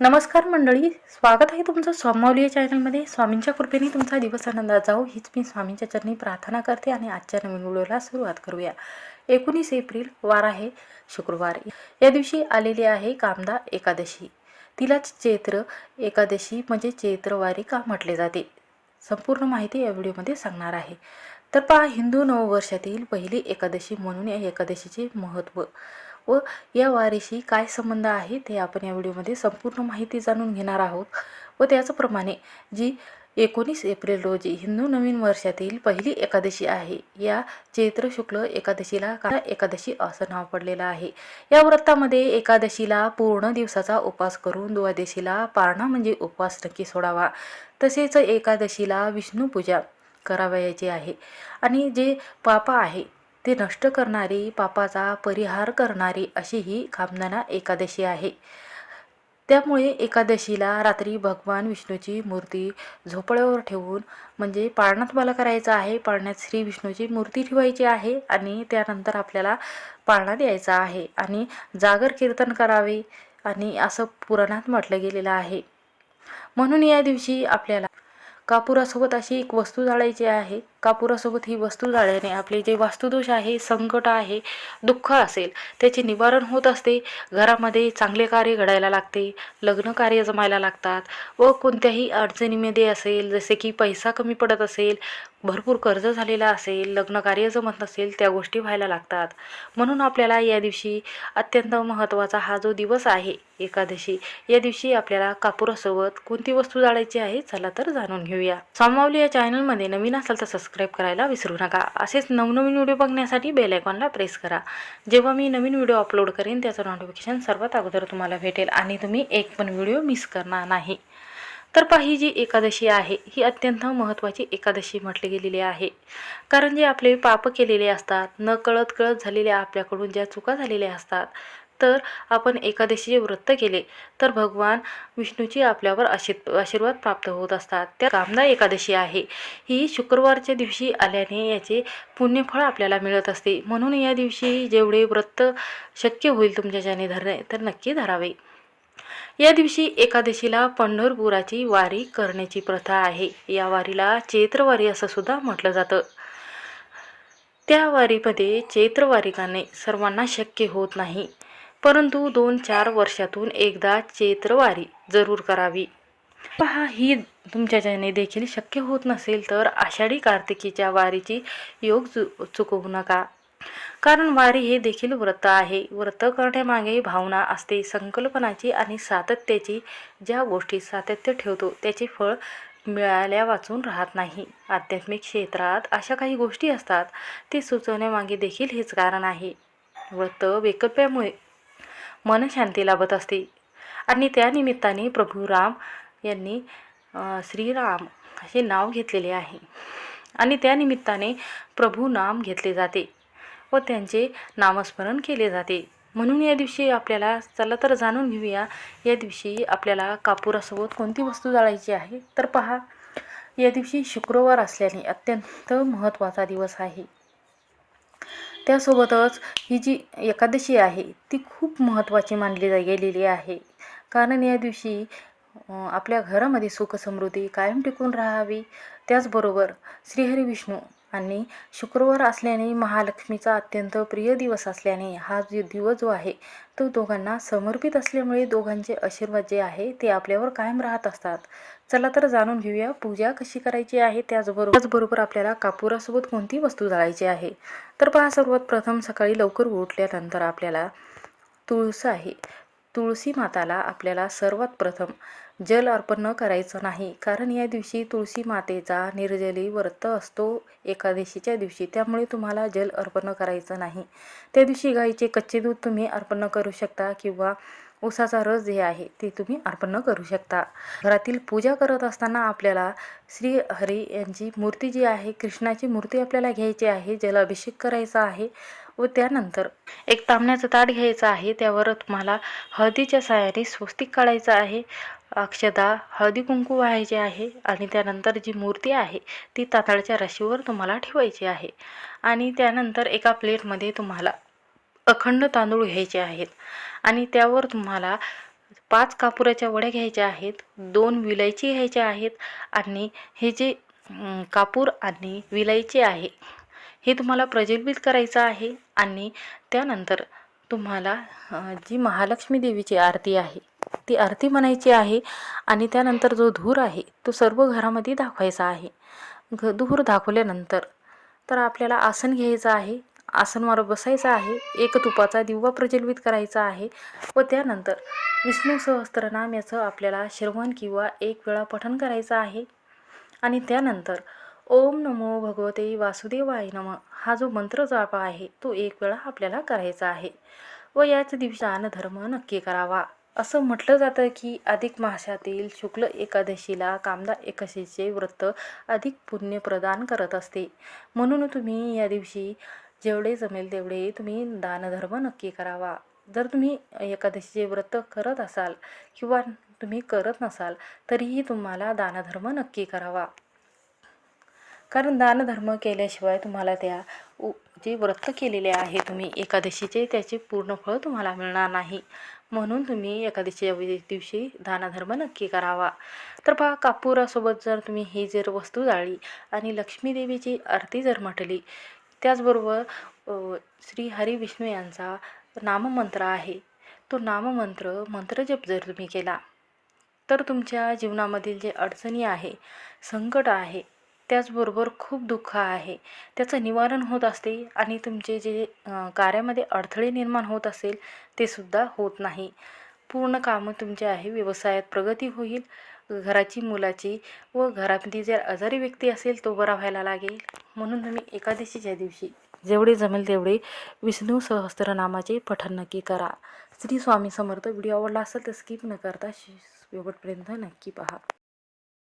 नमस्कार मंडळी स्वागत आहे तुमचं स्वामावली चॅनलमध्ये. स्वामींच्या कृपेने तुमचा दिवस आनंदात जाऊ हीच मी स्वामींच्या चरणी प्रार्थना करते आणि आजच्या नवीन व्हिडिओला सुरुवात करूया. एकोणीस एप्रिल वार आहे शुक्रवार. या दिवशी आलेली आहे कामदा एकादशी. तिलाच चैत्र एकादशी म्हणजे चैत्रवारी का म्हटले जाते? संपूर्ण माहिती या व्हिडिओमध्ये सांगणार आहे. तर पहा हिंदू नववर्षातील पहिली एकादशी म्हणून या एकादशीचे महत्त्व. व या वारीशी काय संबंध आहे ते आपण या व्हिडिओमध्ये संपूर्ण माहिती जाणून घेणार आहोत. व त्याचप्रमाणे जी एकोणीस एप्रिल रोजी हिंदू नवीन वर्षातील पहिली एकादशी आहे या चैत्र शुक्ल एकादशीला का एकादशी असं नाव पडलेलं आहे. या व्रतामध्ये एकादशीला पूर्ण दिवसाचा उपवास करून द्वादशीला पारणा म्हणजे उपवास नक्की सोडावा. तसेच एकादशीला विष्णूपूजा करावयाची आहे. आणि जे पापा आहे ते नष्ट करणारी पापाचा परिहार करणारी अशी ही कामनाना एकादशी आहे. त्यामुळे एकादशीला रात्री भगवान विष्णूची मूर्ती झोपड्यावर ठेवून म्हणजे पाळण्यात मला करायचं आहे पाळण्यात श्री विष्णूची मूर्ती ठेवायची आहे आणि त्यानंतर आपल्याला पाळणात द्यायचा आहे आणि जागर कीर्तन करावे आणि असं पुराणात म्हटलं गेलेलं आहे. म्हणून या दिवशी आपल्याला कापुरासोबत अशी एक वस्तू जाळायची आहे. कापुरासोबत ही वस्तू जाळल्याने आपले जे वास्तुदोष आहे संकट आहे दुःख असेल त्याचे निवारण होत असते. घरामध्ये चांगले कार्य घडायला लागते लग्न कार्य जमायला लागतात व कोणत्याही अडचणीमध्ये असेल जसे की पैसा कमी पडत असेल भरपूर कर्ज झालेलं असेल लग्नकार्य जमत नसेल त्या गोष्टी व्हायला लागतात. म्हणून आपल्याला या दिवशी अत्यंत महत्त्वाचा हा जो दिवस आहे एकादशी या दिवशी आपल्याला कापुरासोबत कोणती वस्तू जाळायची आहे चला तर जाणून घेऊया. सामावली या चॅनलमध्ये नवीन असाल तर सबस्क्राईब करायला विसरू नका. असेच नवनवीन व्हिडिओ बघण्यासाठी बेल आयकॉनला प्रेस करा. जेव्हा मी नवीन व्हिडिओ अपलोड करेन त्याचं नोटिफिकेशन सर्वात अगोदर तुम्हाला भेटेल आणि तुम्ही एक पण व्हिडिओ मिस करणार नाही. तर ही जी एकादशी आहे ही अत्यंत महत्त्वाची एकादशी म्हटली गेलेली आहे. कारण जे आपले पाप केलेले असतात न कळत कळत झालेल्या आपल्याकडून ज्या चुका झालेल्या असतात तर आपण एकादशीचे व्रत केले तर भगवान विष्णूची आपल्यावर आशी आशीर्वाद प्राप्त होत असतात. त्या कामदा एकादशी आहे. ही शुक्रवारच्या दिवशी आल्याने याचे पुण्यफळ आपल्याला मिळत असते. म्हणून या दिवशी जेवढे व्रत शक्य होईल तुमच्याच्याने धरणे तर नक्की धरावे. या दिवशी एकादशीला पंढरपुराची वारी करण्याची प्रथा आहे. या वारीला चैत्रवारी असं सुद्धा म्हटलं जातं. त्या वारीमध्ये चैत्रवारिकाने सर्वांना शक्य होत नाही. परंतु दोन चार वर्षातून एकदा चैत्रवारी जरूर करावी. पहा ही तुमच्याच्याने देखील शक्य होत नसेल तर आषाढी कार्तिकीच्या वारीची योग चु चुकवू नका. कारण वारी हे देखील व्रत आहे. व्रत करण्यामागे भावना असते संकल्पनाची आणि सातत्याची ज्या गोष्टी सातत्य ठेवतो त्याचे फळ मिळाल्या वाचून राहत नाही. आध्यात्मिक क्षेत्रात अशा काही गोष्टी असतात ते सुचवण्यामागे देखील हेच कारण आहे. व्रत वैकल्प्यामुळे मनशांती लाभत असते आणि त्यानिमित्ताने प्रभू राम यांनी श्रीराम असे नाव घेतलेले आहे आणि त्यानिमित्ताने प्रभू नाम घेतले जाते. व त्यांचे नामस्मरण केले जाते. म्हणून या दिवशी आपल्याला चला तर जाणून घेऊया या दिवशी आपल्याला कापुरासोबत कोणती वस्तू जाळायची आहे? तर पहा या दिवशी शुक्रवार असल्याने अत्यंत महत्त्वाचा दिवस आहे. त्यासोबतच ही जी एकादशी आहे ती खूप महत्त्वाची मानली जा गेलेली आहे. कारण या दिवशी आपल्या घरामध्ये सुखसमृद्धी कायम टिकून राहावी. त्याचबरोबर श्रीहरी विष्णू आणि शुक्रवार असल्याने महालक्ष्मीचा अत्यंत प्रिय दिवस असल्याने हा जो दिवस जो आहे तो दोघांना समर्पित असल्यामुळे दोघांचे आशीर्वाद जे आहे ते आपल्यावर कायम राहत असतात. चला तर जाणून घेऊया पूजा कशी करायची आहे त्याचबरोबर त्याचबरोबर आपल्याला कापुरासोबत कोणती वस्तू जाळायची आहे? तर पहा सर्वात प्रथम सकाळी लवकर उठल्यानंतर आपल्याला तुळस आहे. तुळशी माताला आपल्याला सर्वात प्रथम जल अर्पण न करायचं नाही. कारण या दिवशी तुळशी मातेचा निर्जली व्रत असतो एकादशीच्या दिवशी. त्यामुळे तुम्हाला जल अर्पण करायचं नाही. त्या दिवशी गाईचे कच्चे दूध तुम्ही अर्पण करू शकता किंवा उसाचा रस जे आहे ते तुम्ही अर्पण करू शकता. घरातील पूजा करत असताना आपल्याला श्री हरी यांची मूर्ती जी आहे कृष्णाची मूर्ती आपल्याला घ्यायची आहे ज्याला अभिषेक करायचा आहे व त्यानंतर एक तांबण्याचं ताट घ्यायचं आहे. त्यावर तुम्हाला हळदीच्या साह्याने स्वस्तिक काढायचं आहे. अक्षदा हळदी कुंकू व्हायचे आहे आणि त्यानंतर जी मूर्ती आहे ती तांदळाच्या राशीवर तुम्हाला ठेवायची आहे. आणि त्यानंतर एका प्लेटमध्ये तुम्हाला अखंड तांदूळ घ्यायचे आहेत. आणि त्यावर तुम्हाला पाच कापुराच्या वड्या घ्यायच्या आहेत दोन विलायची घ्यायच्या आहेत आणि हे जे कापूर आणि विलायची आहे हे तुम्हाला प्रज्वलित करायचं आहे आणि त्यानंतर तुम्हाला जी महालक्ष्मी देवीची आरती आहे ती आरती म्हणायची आहे आणि त्यानंतर जो धूर आहे तो सर्व घरामध्ये दाखवायचा आहे. घ धूर दाखवल्यानंतर तर आपल्याला आसन घ्यायचं आहे आसनवर बसायचं आहे. एक तुपाचा दिवा प्रज्वलित करायचा आहे व त्यानंतर विष्णू सहस्त्रनाम याचं आपल्याला श्रवण किंवा एक वेळा पठण करायचं आहे. आणि त्यानंतर ओम नमो भगवते वासुदेवाय नम हा जो मंत्र जाप आहे तो एक वेळा आपल्याला करायचा आहे. व याच दिवशी दानधर्म नक्की करावा. असं म्हटलं जातं की अधिक माशातील शुक्ल एकादशीला कामदा एकादशीचे व्रत अधिक पुण्य प्रदान करत असते. म्हणून तुम्ही या दिवशी जेवढे जमेल तेवढे तुम्ही दानधर्म नक्की करावा. जर तुम्ही एकादशीचे व्रत करत असाल किंवा तुम्ही करत नसाल तरीही तुम्हाला दानधर्म नक्की करावा. कारण दानधर्म केल्याशिवाय तुम्हाला त्या उ जे व्रत केलेले आहे तुम्ही एकादशीचे त्याचे पूर्ण फळ तुम्हाला मिळणार नाही. म्हणून तुम्ही एकादशीच्या दिवशी दानधर्म नक्की करावा. तर पहा कापुरासोबत जर तुम्ही ही जर वस्तू जाळली आणि लक्ष्मीदेवीची आरती जर म्हटली त्याचबरोबर श्री हरी विष्णू यांचा नाममंत्र आहे. तो नाममंत्र मंत्रजप जर तुम्ही केला तर तुमच्या जीवनामधील जे अडचणी आहे संकट आहे त्याचबरोबर खूप दुःख आहे त्याचं निवारण होत असते आणि तुमचे जे कार्यामध्ये अडथळे निर्माण होत असेल ते सुद्धा होत नाही. पूर्ण कामं तुमचे आहे व्यवसायात प्रगती होईल घराची मुलाची व घरामध्ये जर आजारी व्यक्ती असेल तो बरा व्हायला लागेल. म्हणून तुम्ही एकादशीच्या दिवशी जेवढे जमेल तेवढे विष्णू सहस्त्रनामाचे पठण नक्की करा. श्री स्वामी समर्थ व्हिडिओ आवडला असेल तर स्किप न करता शेवटपर्यंत नक्की पहा.